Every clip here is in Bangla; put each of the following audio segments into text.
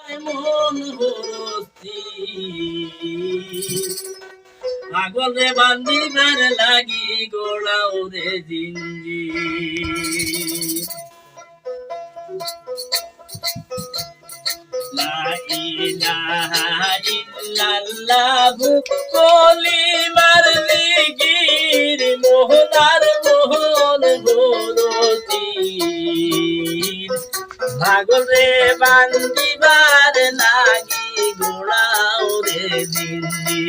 মন পাগলে বান্দিবার লাগি গোড়াও রে জিঞ্জি লা ইলাহা ইল্লাল্লাহু কলিমার লিগির ভাগরে বান্দিবার লাগি গোড়াও রে দিল্লি।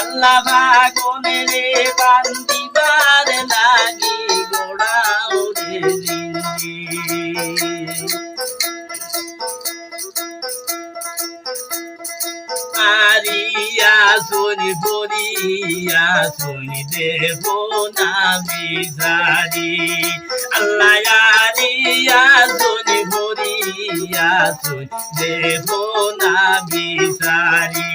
আল্লাহ ভাগনে রে বান্দিবার লাগি গোড়াও রে দিল্লি। আরিয়া সোনি বরিয়া দেব না আল্লাহ আরিয়া বরিয়া সোনি দেব না বিজারি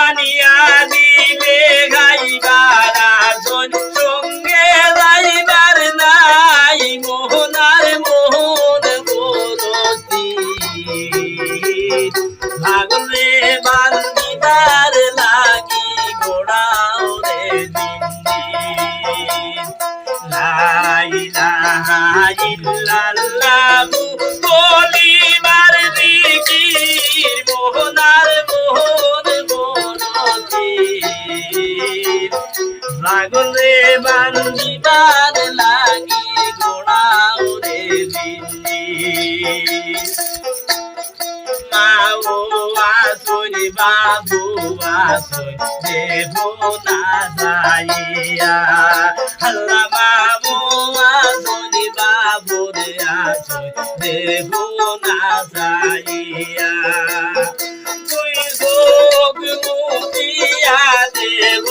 আনিয়া দিলে গাইবার আসন সঙ্গে যাইবার নাই, মোহনার মোহন বরতি। ভাগলে বান্দিবার লাগি গোড়াও রে দিন্দি লাইলাহা ইল্লাল্লাহু বাবু আসনি দেব না যাইয়া আল্লাহ বাবু আসনি বাবু রে আসনি দেব না যাইয়া তুই যোগ মুদিয়া দেব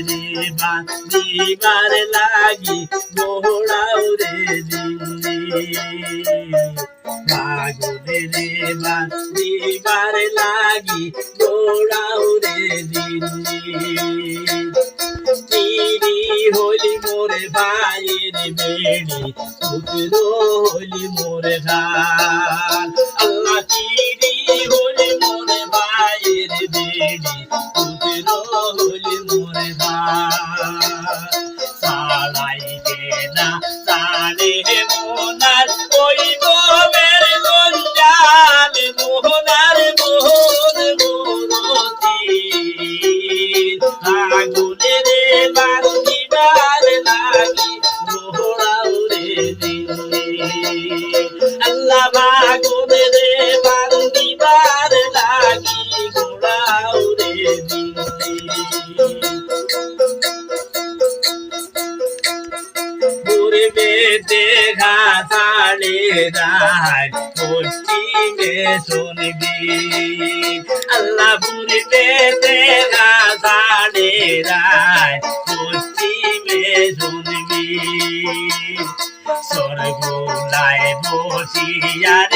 রে বান্দিবার লাগি গোড়াও রে দিল্লি পাগলে রে বান্দিবার লাগি গোড়াও রে দিল্লি হলি মোরে ভাইয়ের বেড়ি পুত্র হলি মোরে ধান। আল্লাহ তিরি হলি মোরে ভাইয়ের বেড়ি সালে মোনার ওই গোমের গঞ্জাল মোহনার মোহন মোরতি আগুনে রে বান্দিবার লাগি দিল্লি আল্লাহ পূর্বে তালে রায় পশ্চিমে শুনবি? আল্লাহ পূর্বে দেখা ছাড়ে রায় পশ্চিমে শুনবি? সরগুলায় বসিয়ারে